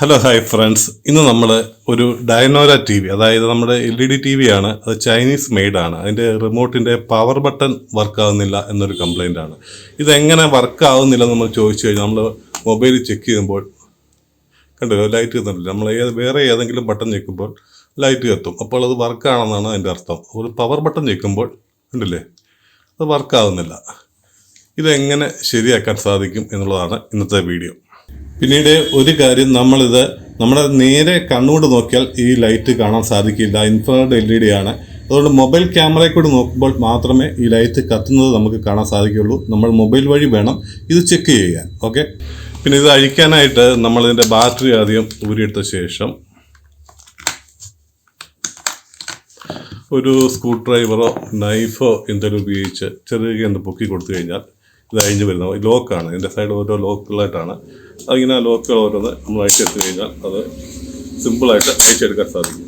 Hello hi friends ഇന്ന് നമ്മൾ ഒരു ഡയനോര ടി വി അതായത് നമ്മുടെ L E D T V ആണ്. അത് ചൈനീസ് മെയ്ഡാണ് അതിന്റെ റിമോട്ടിന്റെ പവർ ബട്ടൺ വർക്ക് ആവുന്നില്ല എന്നൊരു കംപ്ലൈന്റ് ആണ്. ഇതെങ്ങനെ വർക്ക് ആവുന്നില്ല എന്ന് നമ്മൾ ചോദിച്ചു കഴിഞ്ഞാൽ നമ്മൾ മൊബൈൽ ചെക്ക് ചെയ്യുമ്പോൾ കണ്ടല്ലോ ലൈറ്റ് കത്തുന്നില്ല നമ്മൾ ഏത് വേറെ ഏതെങ്കിലും ബട്ടൺ ഞെക്കുമ്പോൾ ലൈറ്റ് കത്തും അപ്പോൾ അത് വർക്കാണെന്നാണ് അതിന്റെ അർത്ഥം. ഒരു പവർ ബട്ടൺ ഞെക്കുമ്പോൾ കണ്ടില്ലേ അത് വർക്കാവുന്നില്ല ഇതെങ്ങനെ ശരിയാക്കാൻ സാധിക്കും എന്നുള്ളതാണ് ഇന്നത്തെ വീഡിയോ പിന്നീട് ഒരു കാര്യം നമ്മളിത് നമ്മുടെ നേരെ കണ്ണുകൊണ്ട് നോക്കിയാൽ ഈ ലൈറ്റ് കാണാൻ സാധിക്കില്ല. ഇൻഫ്രാറെഡ് എൽ ഇ ഡി ആണ്. അതുകൊണ്ട് മൊബൈൽ ക്യാമറയിൽ കൂടി നോക്കുമ്പോൾ മാത്രമേ ഈ ലൈറ്റ് കത്തുന്നത് നമുക്ക് കാണാൻ സാധിക്കുള്ളൂ നമ്മൾ മൊബൈൽ വഴി വേണം ഇത് ചെക്ക് ചെയ്യാൻ. ഓക്കെ പിന്നെ ഇത് അഴിക്കാനായിട്ട് നമ്മളിതിന്റെ ബാറ്ററി ആദ്യം ഊരിയെടുത്ത ശേഷം ഒരു സ്ക്രൂ ഡ്രൈവറോ നൈഫോ എന്തെങ്കിലും ഉപയോഗിച്ച് ചെറിയ എന്ത് പൊക്കി കൊടുത്തു കഴിഞ്ഞാൽ ഇത് അഴിഞ്ഞ് വരുന്ന ലോക്കാണ്. ഇതിന്റെ സൈഡ് ഓരോ ലോക്കുകളായിട്ടാണ് അതിങ്ങനെ ആ ലോക്കുകൾ ഓരോന്ന് നമ്മൾ അഴിച്ചെടുത്ത് കഴിഞ്ഞാൽ അത് സിമ്പിളായിട്ട് അഴിച്ചെടുക്കാൻ സാധിക്കും.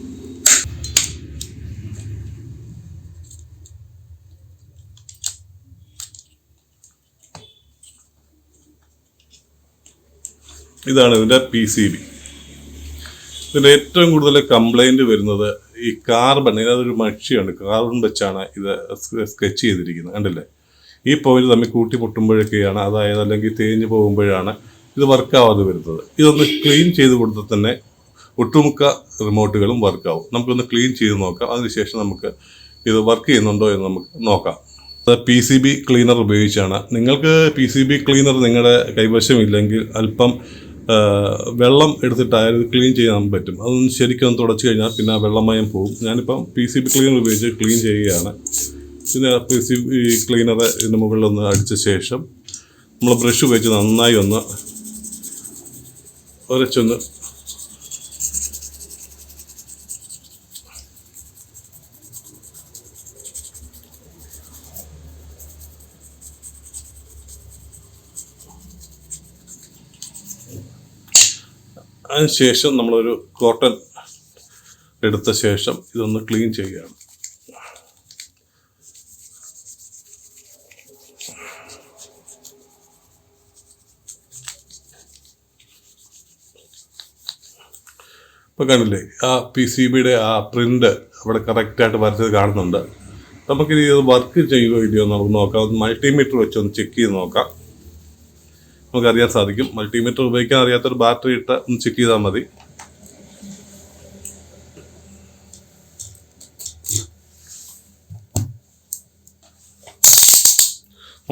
ഇതാണ് ഇതിന്റെ പി സി ബി ഇതിന്റെ ഏറ്റവും കൂടുതൽ കംപ്ലൈന്റ് വരുന്നത് ഈ കാർബൺ ഇതിനകത്തൊരു മഷിയാണ് കാർബൺ വെച്ചാണ് ഇത് സ്കെച്ച് ചെയ്തിരിക്കുന്നത്. കണ്ടില്ലേ? ഈ പോയിന്റ് തമ്മിൽ കൂട്ടി മുട്ടുമ്പോഴൊക്കെയാണ് അതായത് അല്ലെങ്കിൽ തേഞ്ഞു പോകുമ്പോഴാണ് ഇത് വർക്കാവാതെ വരുന്നത്. ഇതൊന്ന് ക്ലീൻ ചെയ്ത് കൊടുത്താൽ തന്നെ ഒട്ടുമുക്ക റിമോട്ടുകളും വർക്കാവും നമുക്കൊന്ന് ക്ലീൻ ചെയ്ത് നോക്കാം. അതിനുശേഷം നമുക്ക് ഇത് വർക്ക് ചെയ്യുന്നുണ്ടോ എന്ന് നമുക്ക് നോക്കാം. പി സി ബി ക്ലീനർ ഉപയോഗിച്ചാണ്. നിങ്ങൾക്ക് പി സി ബി ക്ലീനർ നിങ്ങളുടെ കൈവശമില്ലെങ്കിൽ അല്പം വെള്ളം എടുത്തിട്ടായാലും ക്ലീൻ ചെയ്യാൻ പറ്റും. അതൊന്ന് ശരിക്കും ഒന്ന് തുടച്ച് കഴിഞ്ഞാൽ പിന്നെ ആ വെള്ളമയം പോകും ഞാനിപ്പം പി സി ബി ക്ലീനർ ഉപയോഗിച്ച് ക്ലീൻ ചെയ്യുകയാണ്. പിന്നെ ഈ ക്ലീനർ ഇതിന് മുകളിൽ ഒന്ന് അടിച്ച ശേഷം നമ്മൾ ബ്രഷ് ഉപയോഗിച്ച് നന്നായി ഒന്ന് ഒരച്ചൊന്ന് അതിനുശേഷം നമ്മളൊരു കോട്ടൺ എടുത്ത ശേഷം ഇതൊന്ന് ക്ലീൻ ചെയ്യുകയാണ്. ഇപ്പം കണ്ടില്ലേ ആ പി സി ബിയുടെ ആ പ്രിന്റ് അവിടെ കറക്റ്റായിട്ട് വരച്ചത് കാണുന്നുണ്ട്. നമുക്ക് ഇത് വർക്ക് ചെയ്യുമോ ഇല്ലയോ നമുക്ക് നോക്കാം. മൾട്ടിമീറ്റർ വെച്ച് ഒന്ന് ചെക്ക് ചെയ്ത് നോക്കാം. നമുക്കറിയാൻ സാധിക്കും. മൾട്ടിമീറ്റർ ഉപയോഗിക്കാൻ അറിയാത്തൊരു ബാറ്ററി ഇട്ട് ഒന്ന് ചെക്ക് ചെയ്താൽ മതി.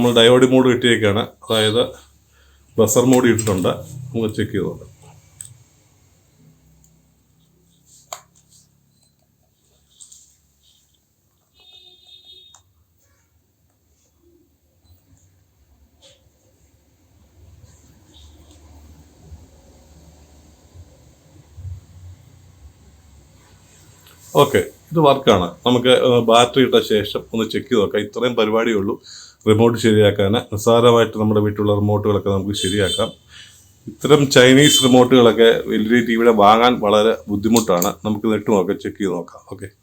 നമ്മൾ ഡയോഡ് മോഡ് കിട്ടിയേക്കാണ്. അതായത് ബസർ മോഡ് ഇട്ടിട്ടുണ്ട്. നമുക്ക് ചെക്ക് ചെയ്തോണ്ട് ഓക്കെ ഇത് വർക്കാണ് നമുക്ക് ബാറ്ററി ഇട്ട ശേഷം ഒന്ന് ചെക്ക് ചെയ്ത് നോക്കാം. ഇത്രയും പരിപാടിയേ ഉള്ളൂ. റിമോട്ട് ശരിയാക്കാൻ നിസ്സാരമായിട്ട് നമ്മുടെ വീട്ടിലുള്ള റിമോട്ടുകളൊക്കെ നമുക്ക് ശരിയാക്കാം. ഇത്തരം ചൈനീസ് റിമോട്ടുകളൊക്കെ ഡി ടി വിയുടെ വാങ്ങാൻ വളരെ ബുദ്ധിമുട്ടാണ്. നമുക്ക് നെട്ട് നോക്കാം ചെക്ക് ചെയ്ത് നോക്കാം. ഓക്കെ.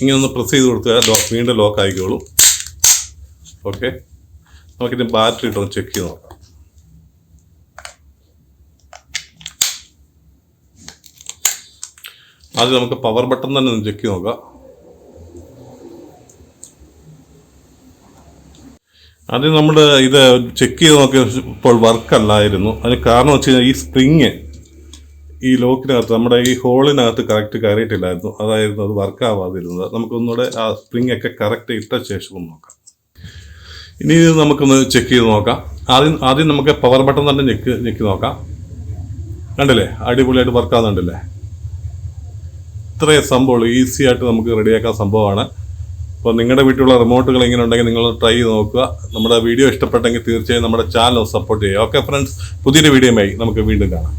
ഇങ്ങനെ ഒന്ന് പ്രസ് ചെയ്ത് കൊടുത്താൽ ലോക്ക് വീണ്ടും ലോക്ക് ആയിക്കോളും. ഓക്കെ നമുക്കിനി ബാറ്ററി ഇട്ടൊന്ന് ചെക്ക് ചെയ്ത് നോക്കാം. ആദ്യം നമുക്ക് പവർ ബട്ടൺ തന്നെ ഒന്ന് ചെക്ക് ചെയ്ത് നോക്കാം. ആദ്യം നമ്മൾ ഇത് ചെക്ക് ചെയ്ത് നോക്കിയപ്പോൾ വർക്ക് അല്ലായിരുന്നു. അതിന് കാരണം വെച്ച് കഴിഞ്ഞാൽ ഈ സ്പ്രിങ് ഈ ലോക്കിനകത്ത് നമ്മുടെ ഈ ഹോളിനകത്ത് കറക്റ്റ് കയറിയിട്ടില്ലായിരുന്നു. അതായിരുന്നു അത് വർക്ക് ആവാതിരുന്നത്. നമുക്കൊന്നുകൂടെ ആ സ്പ്രിംഗ് ഒക്കെ കറക്റ്റ് ഇട്ട ശേഷം ഒന്ന് നോക്കാം. ഇനി ഇത് നമുക്കൊന്ന് ചെക്ക് ചെയ്ത് നോക്കാം. ആദ്യം ആദ്യം നമുക്ക് പവർ ബട്ടൺ തന്നെ ഞെക്ക് ഞെക്കി നോക്കാം. കണ്ടില്ലേ? അടിപൊളിയായിട്ട് വർക്ക് ആവുന്നുണ്ടല്ലേ? ഇത്രയും സംഭവം ഈസി ആയിട്ട് നമുക്ക് റെഡിയാക്കാൻ സംഭവമാണ്. അപ്പോൾ നിങ്ങളുടെ വീട്ടിലുള്ള റിമോട്ടുകൾ ഇങ്ങനെ ഉണ്ടെങ്കിൽ നിങ്ങൾ ട്രൈ ചെയ്ത് നോക്കുക. നമ്മുടെ വീഡിയോ ഇഷ്ടപ്പെട്ടെങ്കിൽ തീർച്ചയായും നമ്മുടെ ചാനൽ സപ്പോർട്ട് ചെയ്യുക. ഓക്കെ ഫ്രണ്ട്സ് പുതിയൊരു വീഡിയോയുമായി നമുക്ക് വീണ്ടും കാണാം.